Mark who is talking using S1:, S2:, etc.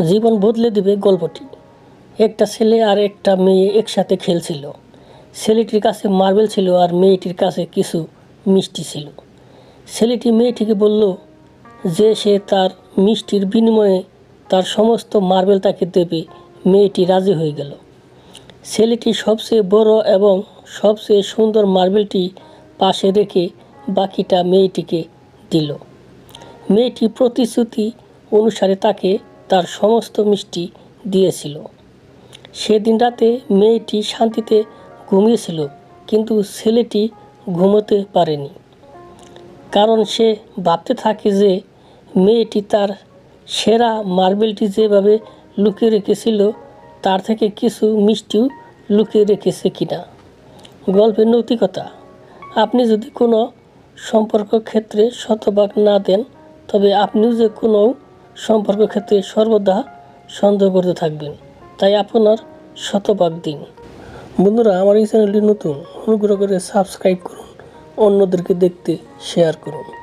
S1: জীবন বদলে দেবে গল্পটি। একটা ছেলে আর একটা মেয়ে একসাথে খেলছিল। ছেলেটির কাছে মার্বেল ছিল আর মেয়েটির কাছে কিছু মিষ্টি ছিল। ছেলেটি মেয়েটিকে বলল যে সে তার মিষ্টির বিনিময়ে তার সমস্ত মার্বেল তাকে দেবে। মেয়েটি রাজি হয়ে গেল। ছেলেটি সবচেয়ে বড় এবং সবচেয়ে সুন্দর মার্বেলটি পাশে রেখে বাকিটা মেয়েটিকে দিল। মেয়েটি প্রতিশ্রুতি অনুসারে তাকে তার সমস্ত মিষ্টি দিয়েছিল। সেদিন রাতে মেয়েটি শান্তিতে ঘুমিয়েছিল, কিন্তু ছেলেটি ঘুমোতে পারেনি। কারণ সে ভাবতে থাকে যে মেয়েটি তার সেরা মার্বেলটি যেভাবে লুকিয়ে রেখেছিল, তার থেকে কিছু মিষ্টিও লুকিয়ে রেখেছে কিনা। গল্পের নৈতিকতা। আপনি যদি কোনো সম্পর্ক ক্ষেত্রে শতভাগ না দেন, তবে আপনিও যে কোনো সম্পর্ক ক্ষেত্রে সর্বদা সন্দেহ করতে থাকবেন। তাই আপনার শতভাগ দিন। বন্ধুরা, আমার এই চ্যানেলটি নতুন, অনুগ্রহ করে সাবস্ক্রাইব করুন। অন্যদেরকে দেখতে শেয়ার করুন।